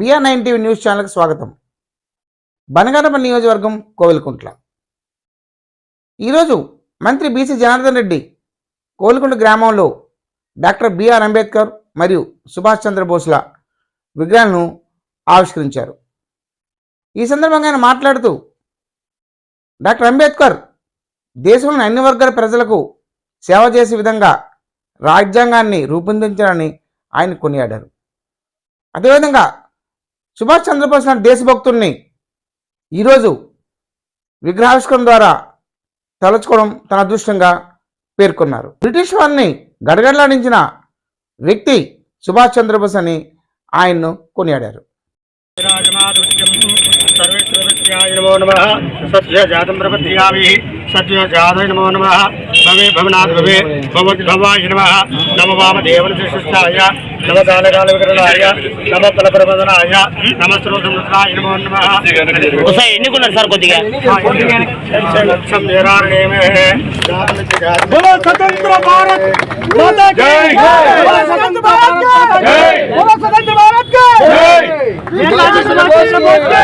BR nine TV news ఛానల్కి స్వాగతం. బనగానపల్లి నియోజకవర్గం కోవిలకుంట్ల. ఈరోజు మంత్రి బీసీ జనార్దన్ రెడ్డి కోవిలకుంట గ్రామంలో డాక్టర్ బిఆర్ అంబేద్కర్ మరియు సుభాష్ చంద్రబోస్ల విగ్రహాలను ఆవిష్కరించారు. ఈ సందర్భంగా ఆయన మాట్లాడుతూ డాక్టర్ అంబేద్కర్ దేశంలోని అన్ని వర్గాల ప్రజలకు సేవ చేసే విధంగా రాజ్యాంగాన్ని రూపొందించారని ఆయన కొనియాడారు. అదేవిధంగా సుభాష్ చంద్రబోస్ లాంటి దేశభక్తుల్ని ఈరోజు విగ్రహావిష్కరణ ద్వారా తలుచుకోవడం తన అదృష్టంగా పేర్కొన్నారు. బ్రిటిష్ వారిని గడగడలాడించిన వ్యక్తి సుభాష్ చంద్రబోస్ అని ఆయన్ను కొనియాడారు. सर्वेश्वरभक्त्याय नमो नमः सत्यजातं प्रपद्यामि सत्यजाताय नमो नमः भवे भवनाथ भवे भवद्भवाय नमः नम वामदेवनशिष्टाय नम कालकालविकरणाय नम फलप्रबोधनाय नम सर्वसंरक्षणाय नमो नमः ఒకసారి ఎన్నుకున్నారు సార్ కొద్దిగా लक्ष्यं निरारणे में बोलो स्वतंत्र भारत माता की बोलो स्वतंत्र भारत की बोलो स्वतंत्र भारत की नेताजी सुभाष चंद्र बोस के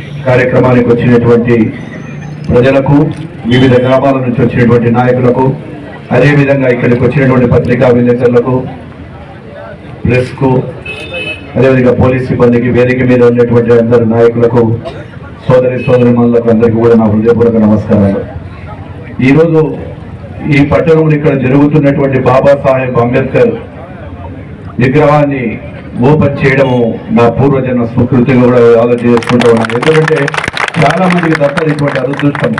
కార్యక్రమానికి వచ్చినటువంటి ప్రజలకు వివిధ గ్రామాల నుంచి వచ్చినటువంటి నాయకులకు అదేవిధంగా ఇక్కడికి వచ్చినటువంటి పత్రికా విలేకరులకు ప్రెస్కు అదేవిధంగా పోలీస్ సిబ్బందికి వేదిక మీద ఉన్నటువంటి అందరు నాయకులకు సోదరి సోదరి అందరికీ కూడా నా హృదయపూర్వక నమస్కారాలు. ఈరోజు ఈ పట్టణంలో ఇక్కడ జరుగుతున్నటువంటి బాబాసాహెబ్ అంబేద్కర్ విగ్రహాన్ని ఓపెన్ చేయడము నా పూర్వజన్మ స్వీకృతిగా కూడా ఆలోచన చేసుకుంటూ ఉన్నాను ఎందుకంటే చాలా మందికి దక్కనిటువంటి అదృష్టం.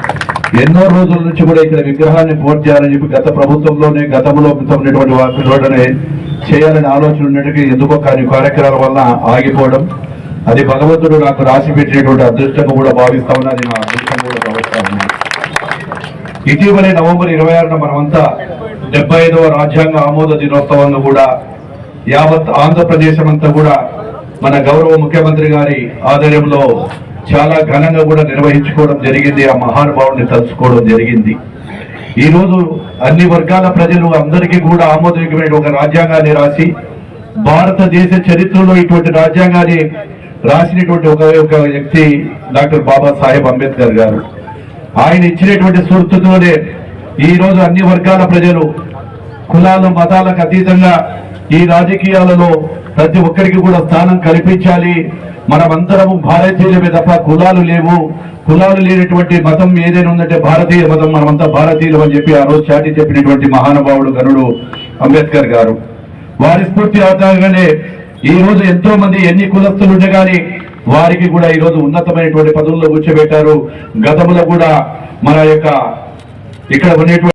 ఎన్నో రోజుల నుంచి కూడా ఇక్కడ విగ్రహాన్ని పూర్తి చేయాలని చెప్పి గత ప్రభుత్వంలోనే గతంలో ఉన్నటువంటి వాటిలోనే చేయాలని ఆలోచన ఉన్నట్టుగా ఎందుకో కానీ కార్యక్రమాల వల్ల ఆగిపోవడం. అది భగవంతుడు నాకు రాసి పెట్టినటువంటి అదృష్టంగా కూడా భావిస్తా ఉన్నది నా అదృష్టం కూడా భావిస్తా ఉన్నాను ఇటీవలే నవంబర్ ఇరవై ఆరున మనమంతా డెబ్బై ఐదవ రాజ్యాంగ ఆమోద దినోత్సవంలో కూడా యావత్ ఆంధ్రప్రదేశ్ అంతా కూడా మన గౌరవ ముఖ్యమంత్రి గారి ఆధ్వర్యంలో చాలా ఘనంగా కూడా నిర్వహించుకోవడం జరిగింది ఆ మహానుభావుడిని తలుచుకోవడం జరిగింది. ఈ రోజు అన్ని వర్గాల ప్రజలు అందరికీ కూడా ఆమోదయోగ్యమైన ఒక రాజ్యాంగాన్ని రాసి భారతదేశ చరిత్రలో ఇటువంటి రాజ్యాంగాన్ని రాసినటువంటి ఒక ఒక వ్యక్తి డాక్టర్ బాబాసాహెబ్ అంబేద్కర్ గారు. ఆయన ఇచ్చినటువంటి స్ఫూర్తితోనే ఈ రోజు అన్ని వర్గాల ప్రజలు కులాలు మతాలకు అతీతంగా ఈ రాజకీయాలలో ప్రతి ఒక్కరికి కూడా స్థానం కల్పించాలి. మనమందరము భారతీయులమే తప్ప కులాలు లేవు. కులాలు లేనటువంటి మతం ఏదైనా ఉందంటే భారతీయ మతం మనమంతా భారతీయులు అని చెప్పి ఆ రోజు చాటి చెప్పినటువంటి మహానుభావుడు గనుడు అంబేద్కర్ గారు. వారి స్ఫూర్తి ఆధారంగానే ఈ రోజు ఎంతో మంది ఎన్ని కులస్తులు ఉండే వారికి కూడా ఈ రోజు ఉన్నతమైనటువంటి పదవుల్లో కూర్చోబెట్టారు. గతంలో కూడా మన యొక్క ఇక్కడ ఉండేటువంటి